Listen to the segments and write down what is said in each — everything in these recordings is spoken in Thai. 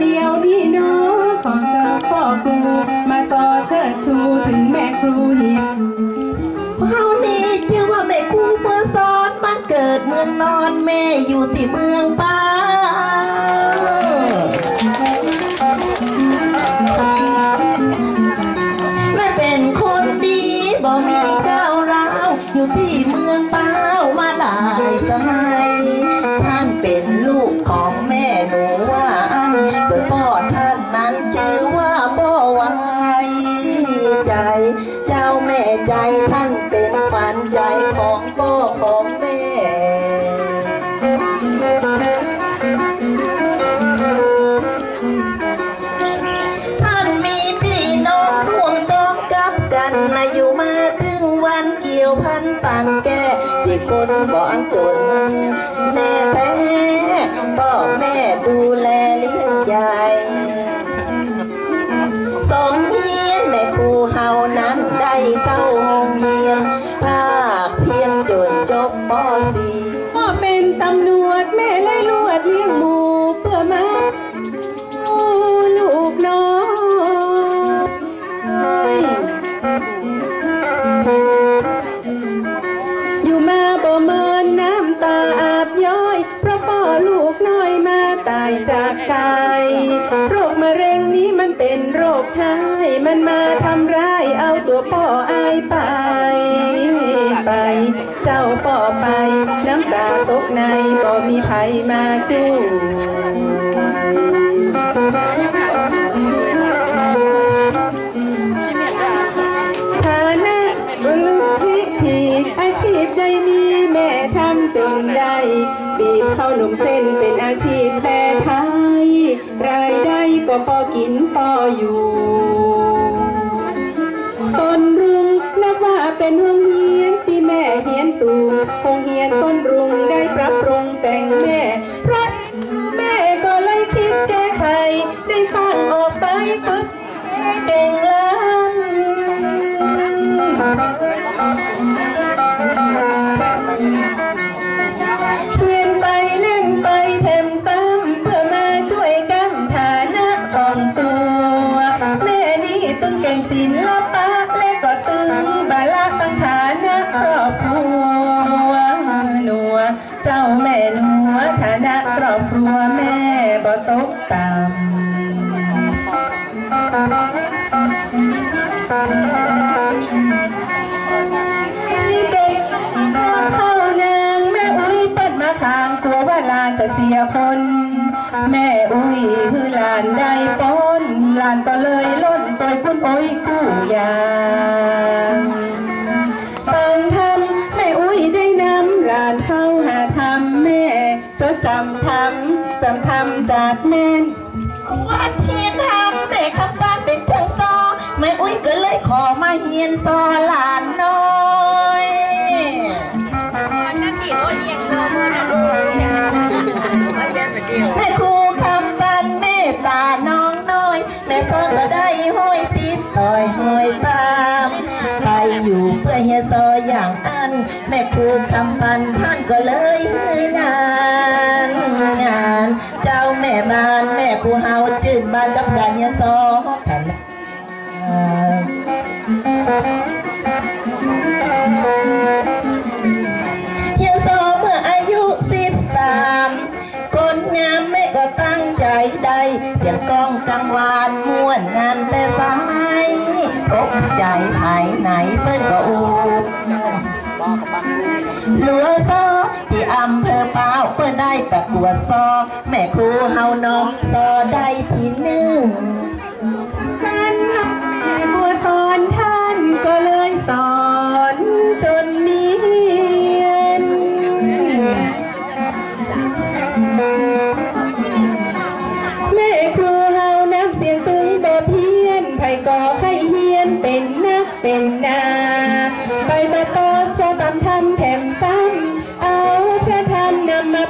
เดียวนี่เนาะของเธอพ่อครูมาสอเชิดชูถึงแม่ครูหินเฮานี่ชื่อว่าแม่ครูเพื่อสอนบ้านเกิดเมืองนอนแม่อยู่ที่เมืองป้า ของพ่อของแม่ท่านมีพี่น้องร่วมต้องกับกันมาอยู่มาถึงวันเกี่ยวพันปันแก่ที่คนบ่อนจนแน่แท้พ่อแม่ดูแล เจ้าป่อไป น้ำตาตกในบ่มีไผมาจู้ฐานะบรวิธีอาชีพใดมีแม่ทำจนได้บีบข้าวหนุ่มเส้นเป็นอาชีพแต่ไทย รายได้ก็พอกินพออยู่ตนรุ่งนับว่าเป็นห้อง ม่ ม่หนัวฐานะครอบครัวแม่บ่ตกต่ำนี่เก่งเข้านางแม่อุ้ยเปิดมาข้างกลัวว่าลานจะเสียคนแม่อุ้ยคือลานได้ป้นลานก็เลยล้นตัวคุณโอ้ยคู่ยาำทำจำทำจากแม่นวัดเฮียนทำแม่ขับบ้านเป็นเครื่องซอแม่อุ้ยก็เลยขอมาเฮียนซอหลานน้อยแม่ครูคำปันเมตตาน้องน้อย แม่ซอก็ได้ห้อยติดต่อยห้อยตามไปอยู่เพื่อเฮียซออย่างอัน แม่ครูคำปันท่านก็เลยานแม่ครูเฮาจืดบ้านกับการเฮียซอกันเฮียซอเมื่ออายุสิบสามคนงามแม่ก็ตั้งใจได้เสียงกลองกังวานม่วนงานแต่สายพบใจภายไหนเพิ่อนก็อูหลัวซอที่อำเภอ ปาวเพื่อได้ประกวดซอ แม่ครูเฮาน้องซอได้ที่หนึ่ง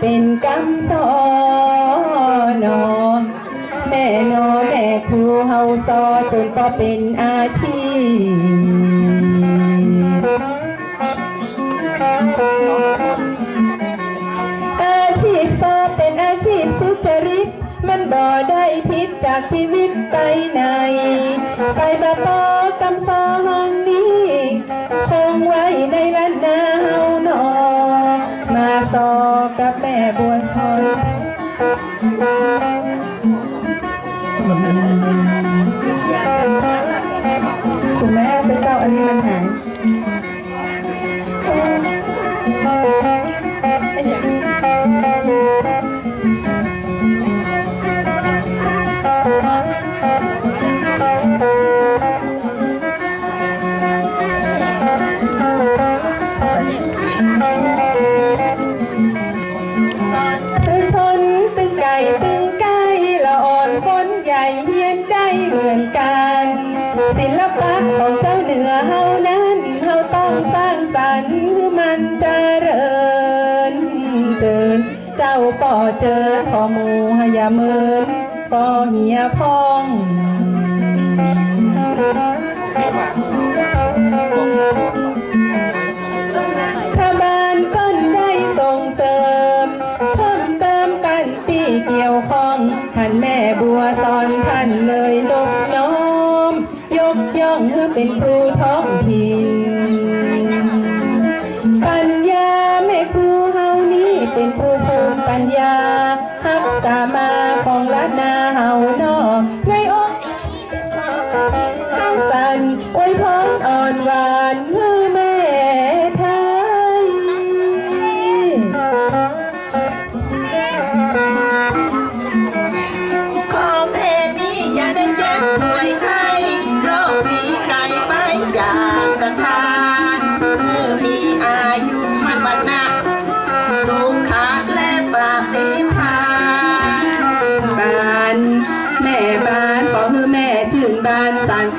เป็นกำสอนอแม่โนแม่ครูเฮาสอจนก็เป็นอาชีพอาชีพสอเป็นอาชีพสุจริต มันบ่ได้พิษจากชีวิตไปไหนไปมาพอกำซอห้องนี้คงไว้ในละนาเฮานอมาซอกับแม่บัวซอยคุณแม่ไปเจ้าอันนี้มันหาย หมูหยามินป่อเหียพองถ้าบ้านเปิ้นได้ส่งเสริมเพิ่มเติมกันที่เกี่ยวข้องท่านแม่บัวสอนท่านเลยนกน้อม ยกย่องให้เป็นครูท้องถิ่น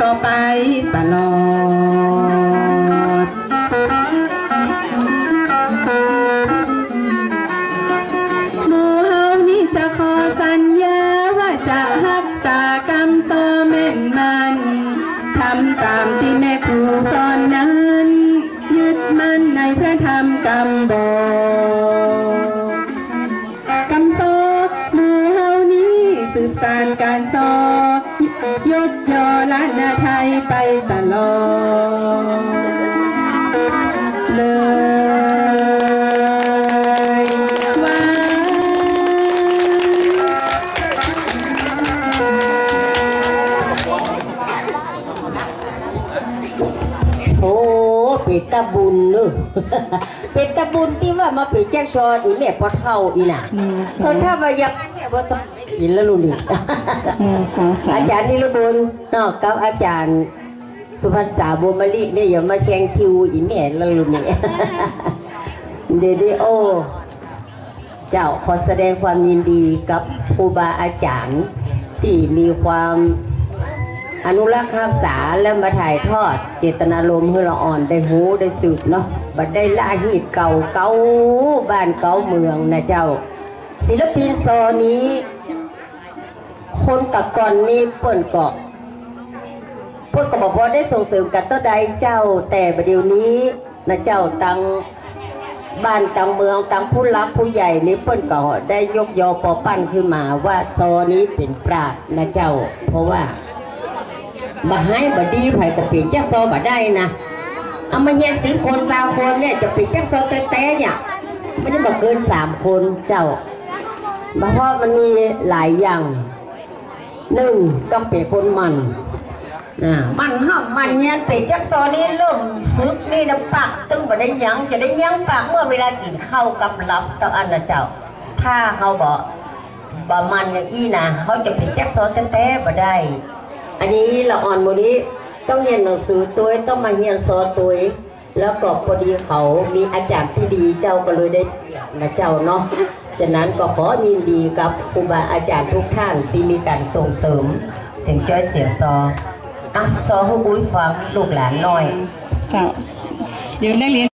ต่อไปตลอด หมู่เฮานี่จะขอสัญญาว่าจะรักษากรรมต่อแม่นมันทำตามที่แม่ เนอะเป็ดตะบุญที่ว่ามาเป็ดแจ็คชอนอีแม่พอเท่าอีน่ะเพราะถ้าว่าอยากแม่บ่สกินแล้วลุงนี่อาจารย์นิรบุญนอกกับอาจารย์สุพรรณษาบัวมะลิเนี่ยอย่ามาแชงคิวอีแม่แล้วลุงนี่เดยวดีโอ เจ้าขอแสดงความยินดีกับครูบาอาจารย์ที่มีความ อนุรักษ์รักษาและมาถ่ายทอด เจตนารมณ์ให้เราอ่อนได้หูได้สืบเนาะบัดได้ละหีดเก่าเก่าบ้านเก่าเมืองนะเจ้า ศิลปินโซนี้ คนตะก่อนนี้เปิ่นเกาะเปิ่นก็บอกว่าได้ส่งเสริมกันต้นใดเจ้า แต่ประเดี๋ยวนี้นะเจ้าตังบ้านตังเมืองตังผู้รับผู้ใหญ่นี้เปิ้นก็ได้ยกยอปอปั้นขึ้นมาว่าโซนี้เป็นปราดนะเจ้า เพราะว่า บ่ให้บ่ดีไผก็เปลี่ยนจักซอบ่ได้นะเอามาเฮ็ดสิบคนสามคนเนี่ยจะปีจักซอแต่แต่เนี่ยไม่ได้บ่เกินสามคนเจ้าเพราะมันมีหลายอย่างหนึ่งต้องเป็นคนมันอ่ามันห้ามมันเงี้ยเปลี่ยนจักซอนี่เริ่มฝึกนี่น้ำปากตึงบ่ได้ยังจะได้ยังปากเมื่อเวลากินข้าวกับลับต้ออันนะเจ้า ถ้าเฮาบ่บ่มันอย่างอี้นะเขาจะเปลี่ยนจักซอแต่แต่บ่ได้ อันนี้ละอ่อนโมนี้ต้องเรียนหนังสือตัวต้องมาเรียนสอตัวแล้วก็พอดีเขามีอาจารย์ที่ดีเจ้าก็เลยได้นะเจ้าเนาะฉะนั้นก็ขอยินดีกับครูบาอาจารย์ทุกท่านที่มีการส่งเสริมเสียงจ้อยเสียงซออะซอให้อุ้ยฟังลูกหลานหน่อย เจ้า เดี๋ยวนักเรียน